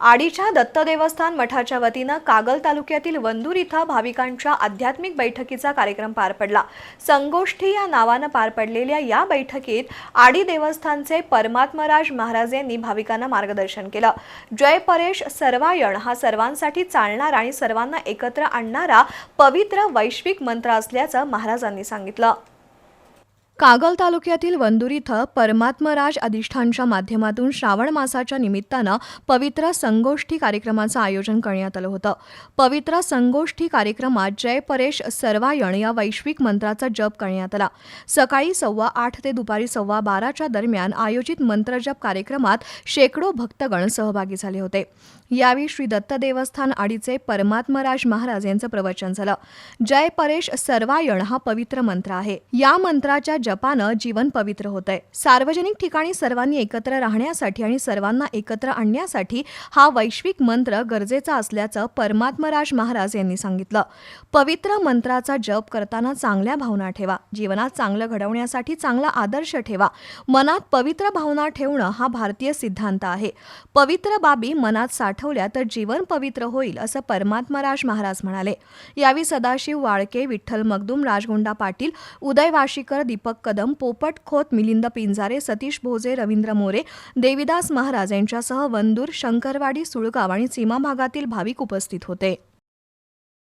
आडीच्या दत्त देवस्थान मठाच्या वतीनं कागल तालुक्यातील वंदूर इथं भाविकांच्या आध्यात्मिक बैठकीचा कार्यक्रम पार पडला. संगोष्ठी या नावानं पार पडलेल्या या बैठकीत आडी देवस्थानचे परमात्मराज महाराज यांनी भाविकांना मार्गदर्शन केलं. जय परेश सर्वायण हा सर्वांसाठी चालणारा आणि सर्वांना एकत्र आणणारा पवित्र वैश्विक मंत्र असल्याचं महाराजांनी सांगितलं. कागल तालुक्यातील वंदूर इथं परमात्मराज अधिष्ठानच्या माध्यमातून श्रावण मासाच्या निमित्तानं पवित्र संगोष्ठी कार्यक्रमाचं आयोजन करण्यात आलं होतं. पवित्र संगोष्ठी कार्यक्रमात जय परेश सर्वायण या वैश्विक मंत्राचा जप करण्यात आला. सकाळी सव्वा आठ ते दुपारी सव्वा बाराच्या दरम्यान आयोजित मंत्रजप कार्यक्रमात शेकडो भक्तगण सहभागी झाले होते. यावेळी श्री दत्त देवस्थान आडीचे परमात्मराज महाराज यांचं प्रवचन झालं. जय परेश सर्वायण हा पवित्र मंत्र आहे. या मंत्राच्या जपानं जीवन पवित्र होतंय. सार्वजनिक ठिकाणी सर्वांनी एकत्र राहण्यासाठी आणि सर्वांना एकत्र आणण्यासाठी हा वैश्विक मंत्र गरजेचा असल्याचं परमात्मराज महाराज यांनी सांगितलं. पवित्र मंत्राचा जप करताना चांगल्या भावना ठेवा. जीवनात चांगलं घडवण्यासाठी चांगला आदर्श ठेवा. मनात पवित्र भावना ठेवणं हा भारतीय सिद्धांत आहे. पवित्र बाबी मनात साठवल्या तर जीवन पवित्र होईल असं परमात्मराज महाराज म्हणाले. यावेळी सदाशिव वाळके विठ्ठल मगदूम राजगुंडा पाटील उदय वाशीकर दीपक दीपक कदम पोपट खोत मिलिंद पिंजारे सतीश भोजे रवींद्र मोरे देविदास महाराज यांच्यासह वंदूर शंकरवाडी सुळगाव आणि सीमा भागातील भाविक उपस्थित होते.